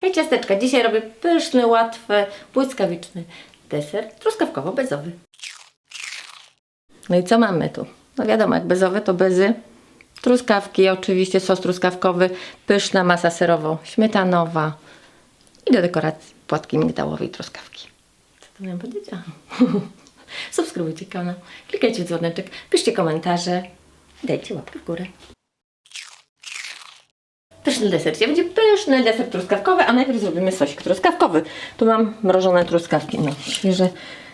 Hej ciasteczka, dzisiaj robię pyszny, łatwy, błyskawiczny deser truskawkowo-bezowy. No i co mamy tu? No wiadomo, jak bezowy to bezy, truskawki, oczywiście sos truskawkowy, pyszna masa serowo-śmietanowa i do dekoracji płatki migdałowe i truskawki. Co to miałam powiedzieć? Subskrybujcie kanał, klikajcie w dzwoneczek, piszcie komentarze, dajcie łapkę w górę. Pyszny deser. Dzisiaj będzie pyszny deser truskawkowy, a najpierw zrobimy sosik truskawkowy. Tu mam mrożone truskawki. No, świeże,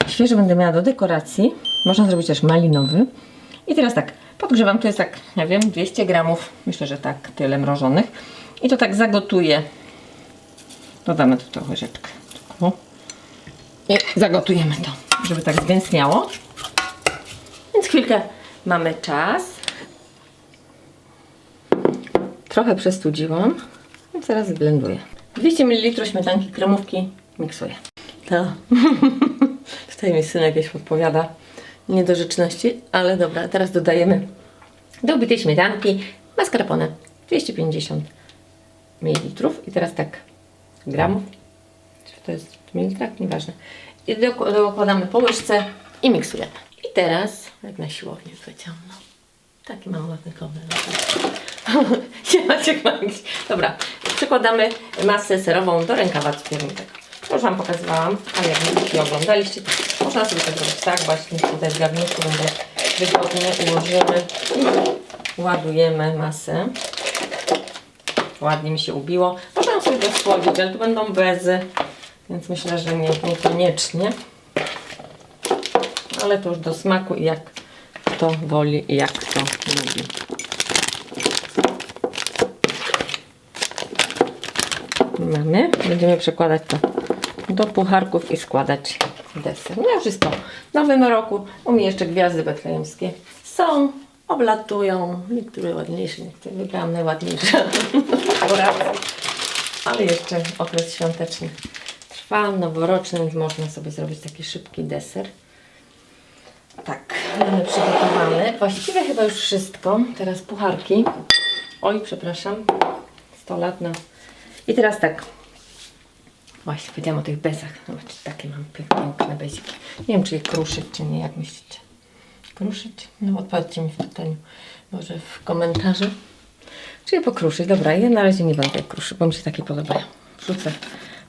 świeże będę miała do dekoracji. Można zrobić też malinowy. I teraz tak, podgrzewam. Tu jest tak, nie wiem, 200 gramów. Myślę, że tak, tyle mrożonych. I to tak zagotuję. Dodamy tu trochę cukru. I zagotujemy to, żeby tak zgęstniało. Więc chwilkę mamy czas. Trochę przestudziłam, więc teraz zblenduję. 200 ml śmietanki kremówki miksuję. To. Tutaj mi syn jakieś podpowiada niedorzeczności, ale dobra, teraz dodajemy do ubitej śmietanki mascarpone 250 ml i teraz tak gramów, czy to jest w miligrach, nieważne. I dok- dokładamy po łyżce i miksujemy. I teraz, jak na siłowni no. Taki mam ładny kolor. Nie macie magić. Dobra, przykładamy masę serową do rękawa cukierniczego. Już Wam pokazywałam, a jak nie oglądaliście, można sobie to zrobić tak właśnie tutaj w garnku będę wygodnie ułożymy. Ładujemy masę. Ładnie mi się ubiło. Można ją sobie dosłodzić, ale tu będą bezy, więc myślę, że nie, niekoniecznie. Ale to już do smaku i jak kto woli i jak kto lubi. Będziemy przekładać to do pucharków i składać deser. No już jest po nowym roku. U mnie jeszcze gwiazdy betlejemskie są, oblatują. Niektóre ładniejsze, niektóre wybrałam najładniejsze. Ale jeszcze okres świąteczny trwa, noworoczny, więc można sobie zrobić taki szybki deser. Tak, mamy przygotowane. Właściwie chyba już wszystko. Teraz pucharki. Oj, przepraszam. 100 lat na... I teraz tak. Właśnie, powiedziałam o tych bezach. Zobaczcie, takie mam piękne beziki. Nie wiem, czy je kruszyć, czy nie. Jak myślicie? Kruszyć? No, odpowiedzcie mi w pytaniu. Może w komentarzu. Czy je pokruszyć? Dobra, ja na razie nie będę kruszyć, bo mi się takie podobają. Wrzucę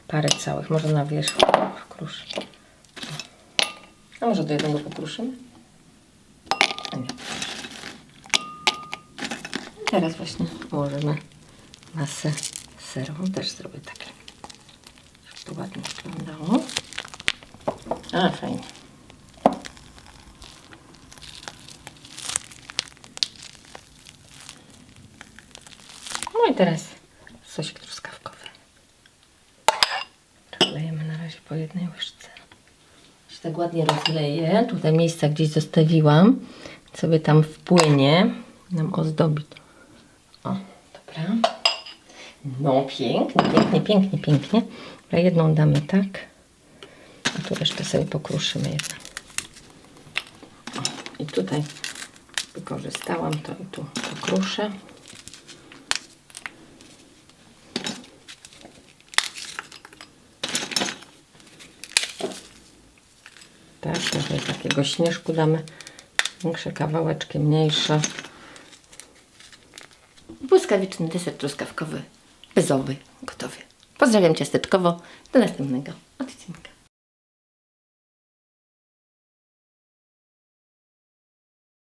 parę całych. Może na wierzch kruszę. A może do jednego pokruszymy? A nie. Teraz właśnie ułożymy masę serową. Też zrobię takie, żeby to ładnie wyglądało. A, fajnie. No i teraz sosik truskawkowy. Rozlejemy na razie po jednej łyżce się tak ładnie rozleje. Tutaj miejsca gdzieś zostawiłam. Sobie tam wpłynie. Nam ozdobi. O, dobra. No, pięknie, pięknie, pięknie, pięknie. Dobra, jedną damy tak. A tu resztę sobie pokruszymy jednak. I tutaj wykorzystałam to i tu pokruszę. Tak, trochę takiego śnieżku damy. Większe kawałeczki, mniejsze. Błyskawiczny deser truskawkowy, bezowy, gotowy. Pozdrawiam ciasteczkowo. Do następnego odcinka.